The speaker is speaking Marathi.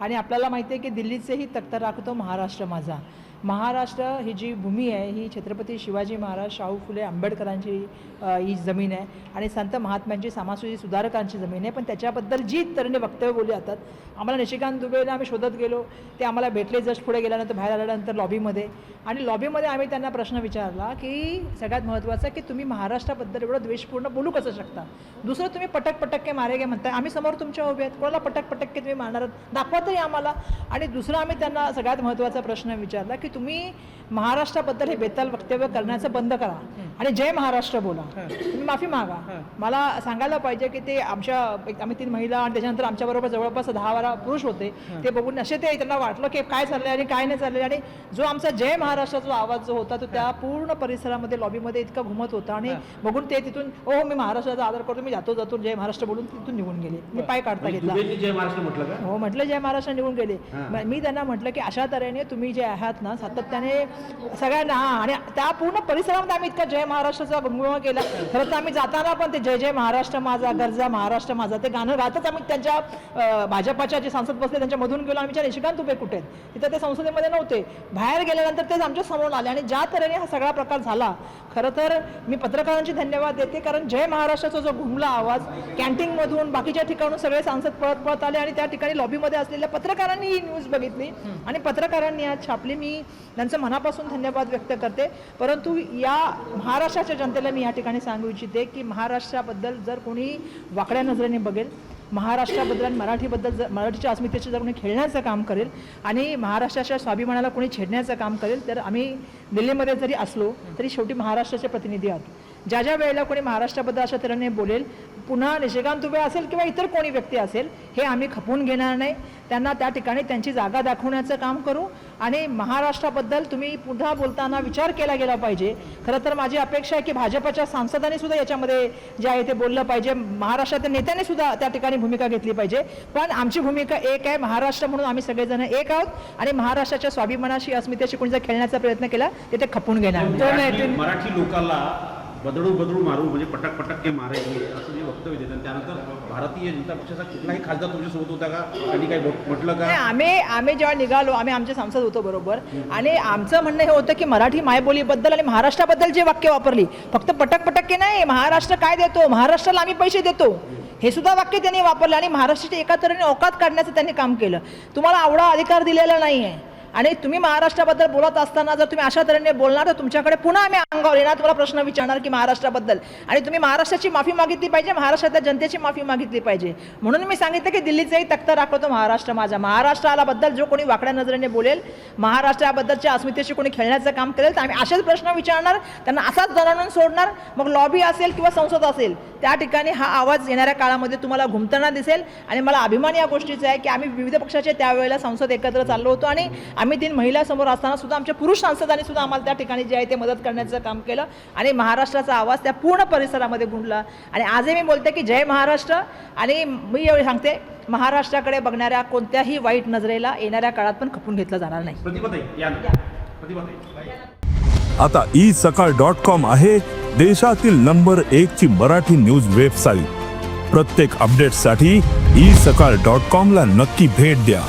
आणि आपल्याला माहिती आहे की दिल्लीचेही तख्ता राखतो महाराष्ट्र माझा. महाराष्ट्र ही जी भूमी आहे ही छत्रपती शिवाजी महाराज शाहू फुले आंबेडकरांची ही जमीन आहे आणि संत महात्म्यांची सामासुजी सुधारकांची जमीन आहे. पण त्याच्याबद्दल जी तऱ्हेने वक्तव्य बोलली जातात आम्हाला निशिकांत दुबेला आम्ही शोधत गेलो ते आम्हाला भेटले जस्ट पुढे गेल्यानंतर बाहेर आल्यानंतर लॉबीमध्ये. आणि लॉबीमध्ये आम्ही त्यांना प्रश्न विचारला की सगळ्यात महत्त्वाचं की तुम्ही महाराष्ट्राबद्दल एवढं द्वेषपूर्ण बोलू कसं शकता? दुसरं तुम्ही पटक पटक्के मारेगे म्हणताय आम्ही समोर तुमच्या उभे आहेत कोणाला पटक पटक्के तुम्ही मारणार दाखवा तरी आम्हाला. आणि दुसरं आम्ही त्यांना सगळ्यात महत्त्वाचा प्रश्न विचारला की तुम्ही महाराष्ट्राबद्दल हे बेताल वक्तव्य करण्याचं बंद करा. आणि जय महाराष्ट्र बोला. तुम्ही माफी मागा. मला सांगायला पाहिजे की ते आमच्या एक- आम्ही तीन महिला आणि त्याच्यानंतर आमच्याबरोबर जवळपास दहा बारा पुरुष होते. ते बघून असे ते त्यांना वाटलं की काय चाललंय आणि काय नाही चाललंय. आणि जो आमचा जय महाराष्ट्राचा जो आवाज जो होता तो त्या पूर्ण परिसरामध्ये लॉबीमध्ये इतका घुमत होता. आणि बघून ते तिथून ओ हो मी महाराष्ट्राचा आदर करतो मी जातो जातो जय महाराष्ट्र बोलून तिथून निघून गेले. मी पाय काढता घेतला. दुबेंनी जय महाराष्ट्र म्हटलं हो म्हटलं जय महाराष्ट्र निघून गेले. म- त्यांना म्हटलं की अशा तऱ्हेने तुम्ही जे आहात ना सातत्याने सगळ्यांना आणि त्या पूर्ण परिसरामध्ये आम्ही इतका जय महाराष्ट्राचा गुणगुण केला. खरं तर आम्ही जाताना पण ते जय जय महाराष्ट्र माझा गरजा महाराष्ट्र माझा ते गाणं गातच आम्ही त्यांच्या भाजपाच्या जे सांसद बसले त्यांच्यामधून गेलो. आमच्या निशिकांत उभे कुठे आहेत तिथं ते संसदेमध्ये नव्हते. बाहेर गेल्यानंतर तेच आमच्यासमोर आले आणि ज्या तऱ्हेने हा सगळा प्रकार झाला खरं तर मी पत्रकारांची धन्यवाद देते. कारण जय महाराष्ट्राचा जो घुमला आवाज कॅन्टीनमधून बाकीच्या ठिकाणून सगळे सांसद पळत पळत आले आणि त्या ठिकाणी लॉबीमध्ये असलेल्या पत्रकारांनी ही न्यूज बघितली. आणि पत्रकारांनी आज छापली. मी त्यांचं मनापासून धन्यवाद व्यक्त करते. परंतु या महाराष्ट्राच्या जनतेला मी या ठिकाणी सांगू इच्छिते की महाराष्ट्राबद्दल जर कोणी वाकड्या नजरेने बघेल महाराष्ट्राबद्दल आणि मराठीबद्दल जर मराठीच्या अस्मितेचे जर कोणी खेळण्याचं काम करेल आणि महाराष्ट्राच्या स्वाभिमानाला कोणी छेडण्याचं काम करेल तर आम्ही दिल्लीमध्ये जरी असलो तरी शेवटी महाराष्ट्राचे प्रतिनिधी आहोत. ज्या ज्या वेळेला कोणी महाराष्ट्राबद्दल अशा तऱ्हेने बोलेल पुन्हा निशिकांत दुबे असेल किंवा इतर कोणी व्यक्ती असेल हे आम्ही खपवून घेणार नाही. त्यांना त्या ठिकाणी त्यांची जागा दाखवण्याचं काम करू आणि महाराष्ट्राबद्दल तुम्ही पुन्हा बोलताना विचार केला गेला पाहिजे. खरं तर माझी अपेक्षा आहे की भाजपच्या सांसदांनी सुद्धा याच्यामध्ये जे आहे ते बोललं पाहिजे. महाराष्ट्रातील नेत्यांनी सुद्धा त्या ठिकाणी भूमिका घेतली पाहिजे. पण आमची भूमिका एक आहे महाराष्ट्र म्हणून आम्ही सगळेजण एक आहोत आणि महाराष्ट्राच्या स्वाभिमानाशी अस्मितेशी कोणी जर खेळण्याचा प्रयत्न केला तर ते खपून घेणार मराठी लोकांना बदडू बदडू मारू म्हणजे पटक पटक ते मारायचे असं जे वक्तव्य देतात. आणि त्यानंतर भारतीय जनता पक्षाचा कुठलाही खासदार तुमच्यासोबत होता का? त्यांनी काही म्हटलं का? आम्ही आम्ही जेव्हा निघालो आम्ही आमचे सांसद होतो बरोबर. आणि आमचं म्हणणं हे होतं की मराठी मायबोलीबद्दल आणि महाराष्ट्राबद्दल जे वाक्य वापरली फक्त पटक पटक के नाही महाराष्ट्र काय देतो? महाराष्ट्राला आम्ही पैसे देतो. हे सुद्धा वाक्य त्यांनी वापरलं आणि महाराष्ट्राच्या एका तऱ्हेने औकात काढण्याचं त्यांनी काम केलं. तुम्हाला आवडा अधिकार दिलेला नाही आहे आणि तुम्ही महाराष्ट्राबद्दल बोलत असताना जर तुम्ही अशा तऱ्हेने बोलणार तर तुमच्याकडे पुन्हा आम्ही अंगावर येणार तुम्हाला प्रश्न विचारणार की महाराष्ट्राबद्दल. आणि तुम्ही महाराष्ट्राची माफी मागितली पाहिजे महाराष्ट्रातल्या जनतेची माफी मागितली पाहिजे. म्हणून मी सांगितलं की दिल्लीचाही तख्त राखवतो महाराष्ट्र माझा. महाराष्ट्राबद्दल जो कोणी वाकड्या नजरेने बोलेल महाराष्ट्राबद्दलच्या अस्मितेशी कोणी खेळण्याचं काम करेल तर आम्ही असेच प्रश्न विचारणार त्यांना असाच दणाणून सोडणार मग लॉबी असेल किंवा संसद असेल त्या ठिकाणी हा आवाज येणाऱ्या काळामध्ये तुम्हाला घुमताना दिसेल. आणि मला अभिमान या गोष्टीचा आहे की आम्ही विविध पक्षाचे त्यावेळेला संसद एकत्र चाललो होतो आणि आम्ही तीन महिला समोर असताना सुद्धा आमच्या पुरुष सांसदांनी सुद्धा आम्हाला त्या ठिकाणी जे आहे ते मदत करण्याचं काम केलं. आणि महाराष्ट्राचा आवाज त्या पूर्ण परिसरामध्ये गुंडला आणि आजही मी बोलते की जय महाराष्ट्र. आणि मी एवढे सांगते महाराष्ट्राकडे बघणाऱ्या कोणत्याही वाईट नजरेला येणाऱ्या काळात पण खपून घेतलं जाणार नाही. आता ई सकाळ डॉट कॉम आहे देशातील नंबर एक ची मराठी न्यूज वेबसाईट. प्रत्येक अपडेटसाठी ई सकाळ डॉट कॉम ला नक्की भेट द्या.